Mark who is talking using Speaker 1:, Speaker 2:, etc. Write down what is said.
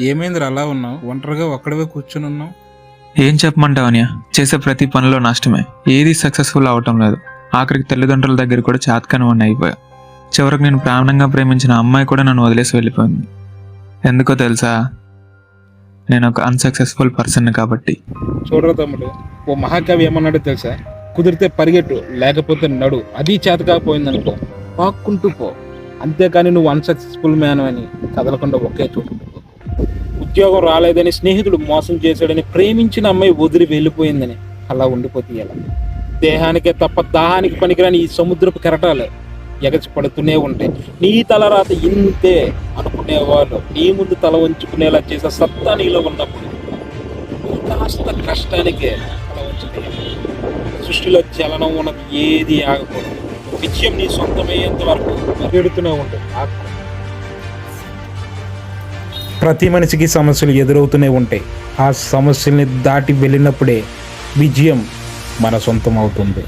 Speaker 1: ఏమైందిరా అలా ఉన్నావు? ఒంటరిగా ఒక్కడవే కూర్చుని ఉన్నావు?
Speaker 2: ఏం చెప్పమంటావు అనియా చేసే ప్రతి పనిలో నష్టమే ఏది సక్సెస్ఫుల్ అవటం లేదు. ఆఖరికి తల్లిదండ్రుల దగ్గర కూడా చాతకనివన్నీ అయిపోయా. చివరికి నేను ప్రాణంగా ప్రేమించిన అమ్మాయి కూడా నన్ను వదిలేసి వెళ్ళిపోయింది. ఎందుకో తెలుసా? నేను ఒక అన్సక్సెస్ఫుల్ పర్సన్ కాబట్టి.
Speaker 1: చూడరా తమ్ముడు ఓ మహాకవి ఏమన్నాడో తెలుసా? కుదిరితే పరిగెట్టు లేకపోతే నడు. అది చేత కాకపోయిందనుకో పాక్కుంటూ పో. అంతేకాని నువ్వు అన్సక్సెస్ఫుల్ మ్యాన్ అని కదలకుండా ఒకే ఉండిపో. ఉద్యోగం రాలేదని స్నేహితుడు మోసం చేశాడని ప్రేమించిన అమ్మాయి వదిలి వెళ్ళిపోయిందని అలా ఉండిపోతే ఎలా? దేహానికే తప్ప దాహానికి పనికిరాని ఈ సముద్రపు కెరటాలు ఎగచిపడుతూనే ఉంటాయి. నీ తలరాత ఇంతే అనుకునేవాళ్ళు. నీ ముందు తల ఉంచుకునేలా చేసే సత్తా నీలో ఉన్నప్పుడు కాస్త కష్టానికే తల వంచుతాయి సృష్టిలో చలనం ఉన్నది ఏది ఆగకూడదు. విజయం నీ సొంతమయ్యేంత వరకు పెడుతూనే ఉంటుంది ప్రతి మనిషికి సమస్యలు ఎదురవుతూనే ఉంటాయి. ఆ సమస్యల్ని దాటి వెళ్ళినప్పుడే విజయం మన సొంతం అవుతుంది.